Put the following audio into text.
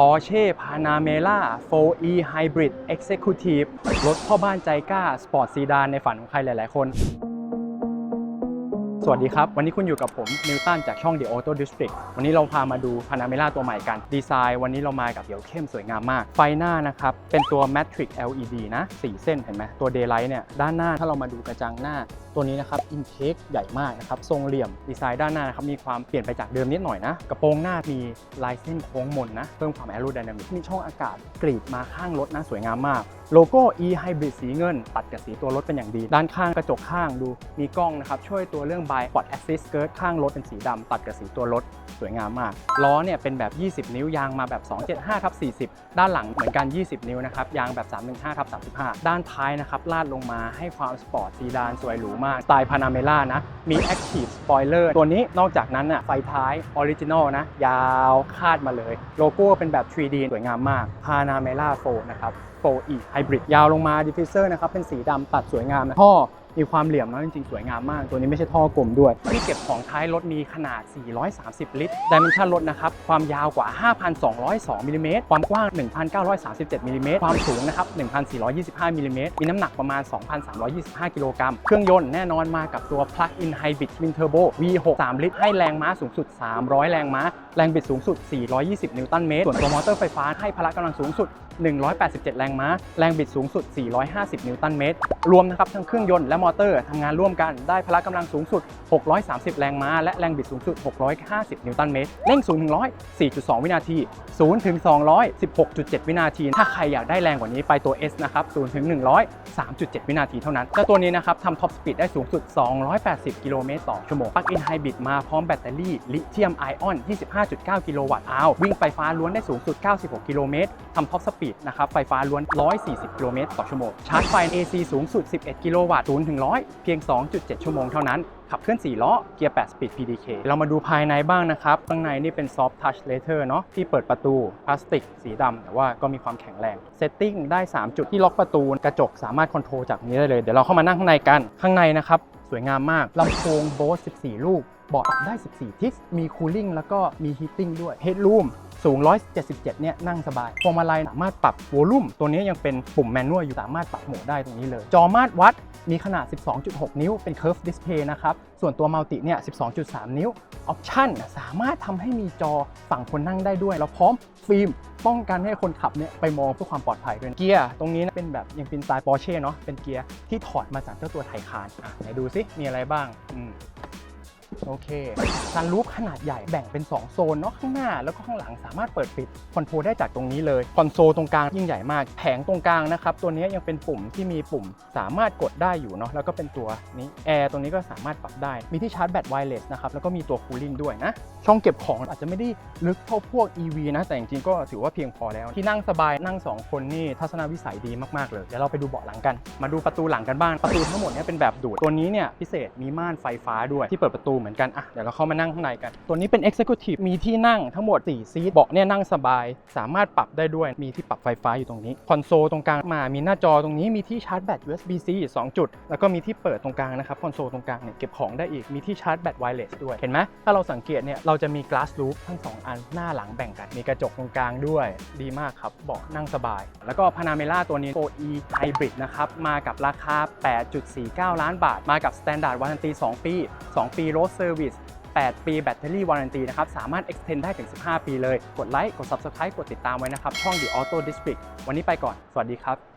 Porsche Panamera 4e Hybrid Executive รถพ่อบ้านใจกล้า สปอร์ตซีดานในฝันของใครหลาย ๆ คน สวัสดีครับ วันนี้คุณอยู่กับผม นิวตันจากช่อง The Auto District วันนี้เราพามาดู Panamera ตัวใหม่กัน ดีไซน์วันนี้เรามากับเขียวเข้มสวยงามมาก ไฟหน้านะครับ เป็นตัว Matrix LED นะ 4 เส้นเห็นไหมตัว Daylight เนี่ย ด้านหน้าถ้าเรามาดูกระจังหน้า ตัวนี้นะครับ intake ใหญ่มากนะครับทรงเหลี่ยมดีไซน์ด้านหน้านะครับมีความเปลี่ยนไปจากเดิมนิดหน่อยนะ กระโปรงหน้ามีลายเส้นโค้งมนนะเพิ่มความ aerodynamic มีช่องอากาศกรีดมาข้างรถนะสวยงามมาก โลโก้ e hybrid สีเงิน ตัดกับสีตัวรถเป็นอย่างดี ด้านข้างกระจกข้างดูมีกล้องนะครับช่วยตัวเรื่อง by spot assist skirt ข้างรถเป็นสีดำตัดกับสีตัวรถสวยงามมากล้อเนี่ยเป็นแบบ 20 นิ้วยางมาแบบ 275ทับ40 ด้านหลังเหมือนกัน 20 นิ้วนะครับยางแบบ 315ทับ35 ด้านท้ายนะครับลาดลงมาให้ความสปอร์ตซีดานสวยหรูมากสไตล์พานาเมล่านะ มี Active Spoiler ตัวนี้นอกจากนั้นอะไฟท้ายออริจินอลนะ ยาวคาดมาเลย โลโก้เป็นแบบ 3D สวยงามมาก Panamera 4นะครับ 4e Hybrid ยาวลงมา Diffuser นะครับเป็นสีดำตัดสวยงามนะท่อ มีความเหลี่ยมนะจริงๆ สวยงามมาก ตัวนี้ไม่ใช่ท่อกลมด้วย ที่เก็บของท้ายรถมีขนาด 430 ลิตรดิเมนชันรถนะครับ ความยาวกว่า 5,202มิลลิเมตรความกว้าง 1,937มิลลิเมตรความสูงนะครับ 1,425มิลลิเมตรมีน้ำหนักประมาณ 2,325 กิโลกรัม เครื่องยนต์แน่นอนมากับตัว Plug-in Hybrid Twin Turbo V6 3 ลิตร ให้แรงม้าสูงสุด 300 แรงม้า แรงบิดสูงสุด 420 นิวตันเมตร ส่วนตัวมอเตอร์ไฟฟ้าให้พละกำลังสูงสุด 187 แรงม้า แรงบิดสูงสุด 450 นิวตันเมตร รวมนะครับทั้งเครื่องยนต์และมอเตอร์ทำงานร่วมกันได้พละกำลังสูงสุด 630 แรงม้า และแรงบิดสูงสุด 650 นิวตันเมตร เร่ง0ถึง100 4.2 วินาที0ถึง200 16.7 วินาที ถ้าใครอยากได้แรงกว่านี้ไปตัว S นะครับ0ถึง100 3.7 วินาทีเท่านั้นเจ้าตัวนี้นะครับทำท็อปสปีดได้สูงสุด 280 กิโลเมตรต่อชั่วโมงปลั๊กอินไฮบริดมาพร้อมแบตเตอรี่ลิเธียมไอออน 25.9 กิโลวัตต์อาววิ่งไฟฟ้าล้วนได้สูงสุด 96 กิโลเมตรทำท็อปสปีดนะครับไฟฟ้าล้วน 140 กิโลเมตรต่อชั่วโมงชาร์จไฟ AC สูงสุด 11 กิโลวัตต์0ถึง100 เพียง 2.7 ชั่วโมงเท่านั้น ขับเคลื่อน 4 ล้อ เกียร์ 8 สปีด PDK เรามาดูภายในบ้างนะครับ ข้างในนี่เป็น Soft Touch Leather เนาะที่เปิดประตู พลาสติก สีดำแต่ว่าก็มีความแข็งแรงเซตติ้งได้ 3 จุดที่ล็อกประตู กระจกสามารถคอนโทรลจากนี้ได้เลย เดี๋ยวเราเข้ามานั่งข้างในกัน ข้างในนะครับ สวยงามมาก ลำโพง Bose 14 ลูก เบาะได้ 14 ทิศ มีคูลิ่งแล้วก็มีฮีตติ้งด้วย Headroom สูง 177 เนี่ยนั่งสบายพวงมาลัยสามารถปรับโวลูมตัวนี้ยังเป็นปุ่มแมนนวลอยู่สามารถปรับโหมดได้ตรงนี้เลย จอมาตรวัดมีขนาด 12.6 นิ้วเป็น Curve Display นะครับ ส่วนตัวมัลติเนี่ย 12.3 นิ้วออปชั่นสามารถทำให้มีจอฝั่งคนนั่งได้ด้วย แล้วพร้อมฟิล์มป้องกันให้คนขับเนี่ยไปมองเพื่อความปลอดภัยด้วย เกียร์ตรงนี้นะเป็นแบบยังเป็นสไตล์ปอร์เช่เนาะ เป็นเกียร์ที่ถอดมาจากเจ้าตัวไทคานอะไหนดูซิมีอะไรบ้างอืม โอเคซันรูฟขนาดใหญ่แบ่งเป็น 2 โซนเนาะข้างหน้าแล้วก็ข้างหลังสามารถเปิดปิดคอนโทรลได้จากตรงนี้เลย คอนโซลตรงกลางยิ่งใหญ่มาก แผงตรงกลางนะครับ ตัวนี้ยังเป็นปุ่มที่มีปุ่มสามารถกดได้อยู่เนาะแล้วก็เป็นตัวนี้แอร์ตรงนี้ก็สามารถปรับได้ มีที่ชาร์จแบตไวเลสนะครับแล้วก็มีตัวคูลิ่งด้วยนะ ช่องเก็บของอาจจะไม่ได้ลึกเท่าพวก EV นะ แต่จริงๆก็ถือว่าเพียงพอแล้ว ที่นั่งสบายนั่ง 2 คนนี่ทัศนวิสัยดีมากๆเลยเดี๋ยวเราไปดูเบาะหลังกัน มาดูประตูหลังกันบ้างประตูทั้งหมดเนี่ยเป็นแบบดูดตัวนี้เนี่ยพิเศษมีม่านไฟฟ้าด้วยที่เปิดประตูเหมือนกันอะเดี๋ยวเราเข้ามานั่งข้างในกัน ตัวนี้เป็น Executive มีที่นั่งทั้งหมด 4 ซีทเบาะเนี่ยนั่งสบาย สามารถปรับได้ด้วยมีที่ปรับไฟฟ้าอยู่ตรงนี้ คอนโซลตรงกลางมามีหน้าจอตรงนี้มีที่ชาร์จแบต USB-C 2 จุด แล้วก็มีที่เปิดตรงกลางนะครับคอนโซลตรงกลางเนี่ยเก็บของได้อีกมีที่ชาร์จแบตไวเลสด้วยเห็นไหมถ้าเราสังเกตเนี่ยเราจะมี glass roof ทั้ง 2 อันหน้าหลังแบ่งกัน มีกระจกตรงกลางด้วยดีมากครับเบาะนั่งสบาย แล้วก็ Panamera ตัวนี้ 4e Hybrid นะครับมากับราคา 8.49 ล้านบาท มากับ Standard Warranty 2 ปี 2 ปี Road Service 8 ปีแบตเตอรี่วารันตีนะครับ สามารถ extend ได้ถึง 15 ปีเลย กดไลค์ กด Subscribe กดติดตามไว้นะครับ ช่อง The Auto District วันนี้ไปก่อน สวัสดีครับ